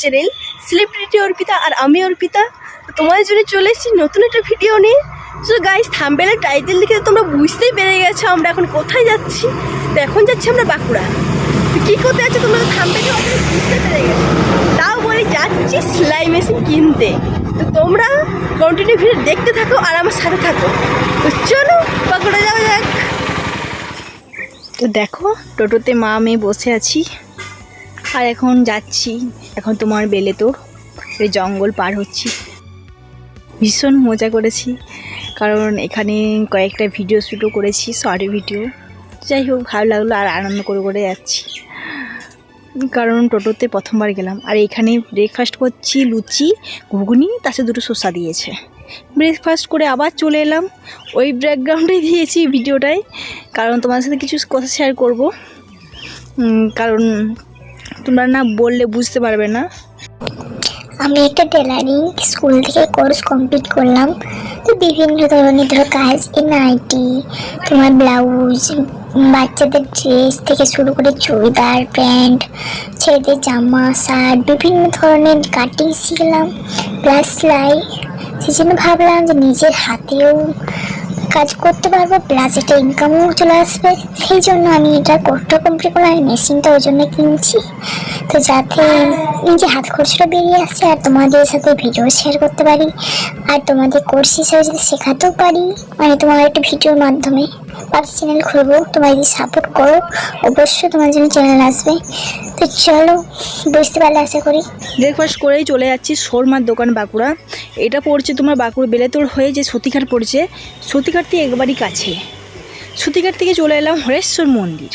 Channel celebrity Arpita আর আমি অর্পিতা। তোমাদের জন্য চলে এসেছি নতুন একটা ভিডিও নিয়ে। তো গাইস থাম্বেলের টাইটেল দেখে তোমরা বুঝতেই পেরে গেছো আমরা এখন কোথায় যাচ্ছি। তো এখন যাচ্ছি আমরা বাঁকুড়া। কী করতে যাচ্ছি তোমরা তো থাম্বেলে বুঝতে পেরে গেছো। তাও বলে যাচ্ছি সেলাই মেশিন কিনতে। তো তোমরা কন্টিনিউ ভিডিও দেখতে থাকো আর আমার সাথে থাকো। তো চলো বাঁকুড়া যাওয়া যাক। তো দেখো, টোটোতে মা মেয়ে বসে আছি। আর এখন যাচ্ছি। এখন তোমার বেলে তোর, এই জঙ্গল পার হচ্ছি। ভীষণ মজা করেছি। কারণ এখানে কয়েকটা ভিডিও শ্যুটও করেছি শর্ট ভিডিও যাই হোক, ভালো লাগল আর আনন্দ করে করে যাচ্ছি। কারণ টোটোতে প্রথমবার গেলাম। আর এখানে ব্রেকফাস্ট করছি, লুচি, ঘুগনি সাথে দুটো শসা দিয়েছে। ব্রেকফাস্ট করে আবার চলে এলাম। ওই ব্যাকগ্রাউন্ডে দিয়েছি ভিডিওটায় কারণ তোমার সাথে কিছু কথা শেয়ার করব। কারণ তোমরা না বললে বুঝতে পারবে না। আমি একটা টেলারিং স্কুল থেকে কোর্স কমপ্লিট করলাম। তো বিভিন্ন ধরনের ধরো কাজ এনআইটি তোমার ব্লাউজ বাচ্চাদের ড্রেস থেকে শুরু করে চুড়িদার, প্যান্ট, ছেলেদের জামা, শার্ট, বিভিন্ন ধরনের কাটিং শিখলাম। প্লাস সেলাই সেই জন্য ভাবলাম যে নিজের হাতেও কাজ করতে পারব প্লাস এটা ইনকামও চলে আসবে। সেই জন্য আমি এটা কোর্সটা কমপ্লিট করলাম, আর মেশিনটা ওই জন্য কিনছি। তো যাতে নিজে হাত খরচটা বেরিয়ে আসছে, আর তোমাদের সাথে ভিডিও শেয়ার করতে পারি, আর তোমাদের কোর্স হিসাবে যদি শেখাতেও পারি। মানে তোমার একটা ভিডিওর মাধ্যমে। পাখি চ্যানেল খুলবো, তোমরা যদি সাপোর্ট করো, অবশ্যই তোমার জন্য চ্যানেল আসবে। তো চলো, বুঝতে পারলে আশা করি। ব্রেকফাস্ট করেই চলে যাচ্ছি, শোরমার দোকান বাঁকুড়া। এটা পড়ছে তোমার বাঁকুড়া, বেলেতোর হয়ে যে সতীঘাট পড়ছে, সতীঘাট থেকে একবারই কাছে। সতীঘাট থেকে চলে এলাম হরেশ্বর মন্দির।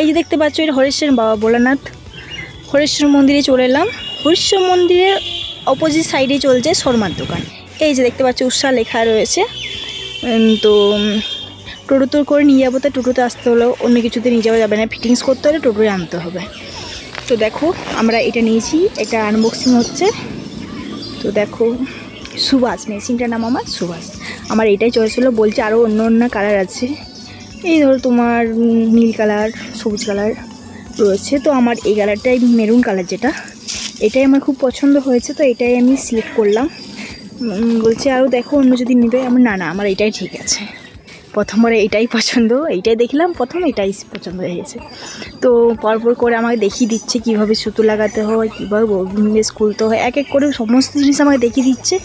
এই যে দেখতে পাচ্ছ, এটা হরেশ্বর বাবা ভোলানাথ। হরেশ্বর মন্দিরে চলে এলাম। হরেশ্বর মন্দিরের অপোজিট সাইডে চলছে শর্মার দোকান। এই যে দেখতে পাচ্ছ, উষা লেখা রয়েছে। তো উম, টোটোতে করে নিয়ে যাব তো টোটোতে আসতে হলো অন্য কিছুতে নিয়ে যাওয়া যাবে না। ফিটিংস করতে হলে টোটোয় আনতে হবে। তো দেখো আমরা এটা নিয়েছি এটা আনবক্সিং হচ্ছে। তো দেখো সুভাষ মেশিনটার নাম আমার সুভাষ। আমার এটাই চয়েস হলো বলছে আরও অন্য অন্য কালার আছে। এই ধরো তোমার নীল কালার সবুজ কালার রয়েছে। তো আমার এই কালারটাই মেরুন কালার যেটা এটাই আমার খুব পছন্দ হয়েছে তো এটাই আমি সিলেক্ট করলাম। বলছে আরও দেখো অন্য যদি নেবে আমার না না আমার এটাই ঠিক আছে। প্রথমবারে এটাই পছন্দ, এইটাই দেখলাম, প্রথম এটাই পছন্দ হয়ে গেছে। তো পরপর করে আমাকে দেখিয়ে দিচ্ছে কীভাবে সুতো লাগাতে হয়, কীভাবে বেশ খুলতে হয় এক এক করে সমস্ত জিনিস আমাকে দেখিয়ে দিচ্ছে।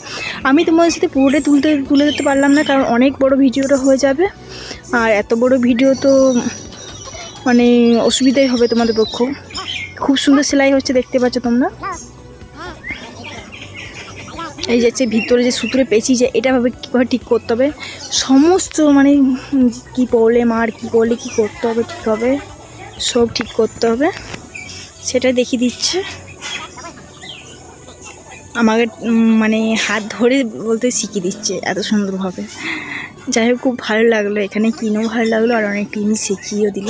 আমি তোমাদের সাথে পুরোটাই তুলতে, তুলে দিতে পারলাম না, কারণ অনেক বড় ভিডিওটা হয়ে যাবে। আর এত বড় ভিডিও তো মানে অসুবিধাই হবে তোমাদের পক্ষ খুব সুন্দর সেলাই হচ্ছে, দেখতে পাচ্ছ তোমরা। এই যে হচ্ছে ভিতরে যে সুতোরে পেঁচি যে এটা ভাবে কীভাবে ঠিক করতে হবে? সমস্ত মানে কি প্রবলেম আর কি করলে কি করতে হবে ঠিক হবে, সব ঠিক করতে হবে। সেটা দেখিয়ে দিচ্ছে। আমাকে মানে হাত ধরে বলতে শিখিয়ে দিচ্ছে এত সুন্দরভাবে। যাই হোক, খুব ভালো লাগল এখানে, কিনেও ভালো লাগল আর অনেক জিনিস শিখিয়েও দিল।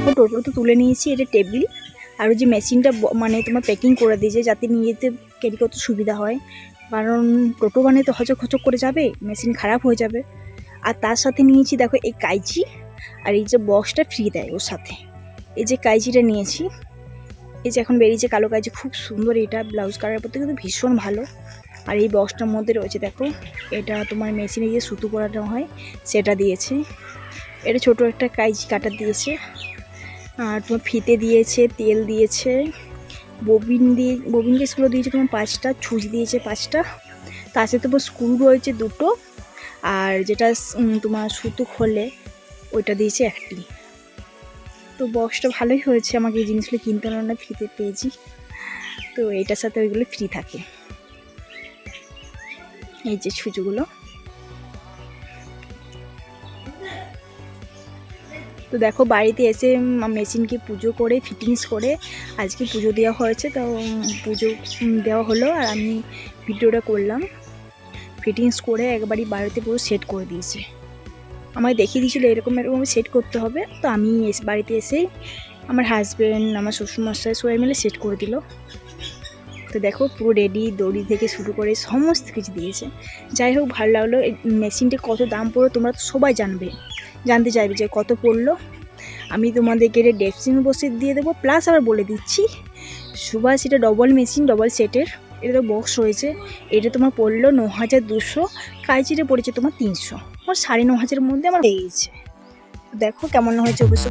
দেখো টোটো তো তুলে নিয়েছি, এটা টেবিল। আর ওই যে মেশিনটা মানে তোমার প্যাকিং করে দিয়েছে যাতে নিয়ে যেতে ক্যারি করতে সুবিধা হয়। কারণ টোটো মানে তো হচক হচক করে যাবে, মেশিন খারাপ হয়ে যাবে। আর তার সাথে নিয়েছি দেখো এই কাইচি, আর এই যে বক্সটা ফ্রি দেয় ওর সাথে। এই যে কাইচিটা নিয়েছি, এই যে এখন বেরিয়েছে কালো কাইচি, খুব সুন্দর এটা ব্লাউজ কালারের প্রতি কিন্তু ভীষণ ভালো। আর এই বক্সটার মধ্যে রয়েছে দেখো, এটা তোমার মেশিনে যে সুতো করানো হয়, সেটা দিয়েছে। এটা ছোটো একটা কাইচি কাটা দিয়েছে। আর তোমার ফিতে দিয়েছে, তেল দিয়েছে, ববিন দিয়ে ববিন কেসগুলো দিয়েছে তোমার পাঁচটা, ছুঁচ দিয়েছে পাঁচটা। তার সাথে তোমার স্ক্রু রয়েছে দুটো, আর যেটা তোমার সুতো খোলে, ওইটা দিয়েছে একটি। তো বক্সটা ভালোই হয়েছে, আমাকে এই জিনিসগুলো কিনতে হলো না ফ্রিতে পেয়েছি। তো এটার সাথে ওইগুলো ফ্রি থাকে। এই যে ছুঁচগুলো তো দেখো বাড়িতে এসে মেশিনকে পুজো করে ফিটিংস করে আজকে পুজো দেওয়া হয়েছে। তো পুজো দেওয়া হলো আর আমি ভিডিওটা করলাম। ফিটিংস করে একবারই বাড়িতে পুরো সেট করে দিয়েছে। আমায় দেখিয়ে দিয়েছিলো এরকম এরকম সেট করতে হবে। তো আমি বাড়িতে এসে আমার হাজব্যান্ড আমার শ্বশুরমশাই সবাই মিলে সেট করে দিল। তো দেখো পুরো রেডি দড়ি থেকে শুরু করে সমস্ত কিছু দিয়েছে। যাই হোক, ভালো লাগল। মেশিনটা কত দাম পড়ো তোমরা তো সবাই জানবে। জানতে চাইবে যে কত পড়ল। আমি তোমাদেরকে এটা ডেপসিং উপস্থিত দিয়ে দেবো প্লাস আবার বলে দিচ্ছি, সুভাষ এটা ডবল মেশিন ডবল সেটের এটা তো বক্স রয়েছে। এটা তোমার পড়ল ন হাজার দুশো কাইচিটা পড়েছে তোমার তিনশো। আমার সাড়ে ন হাজারের মধ্যে আমার পেয়েছে দেখো কেমন হয়েছে অবশ্য।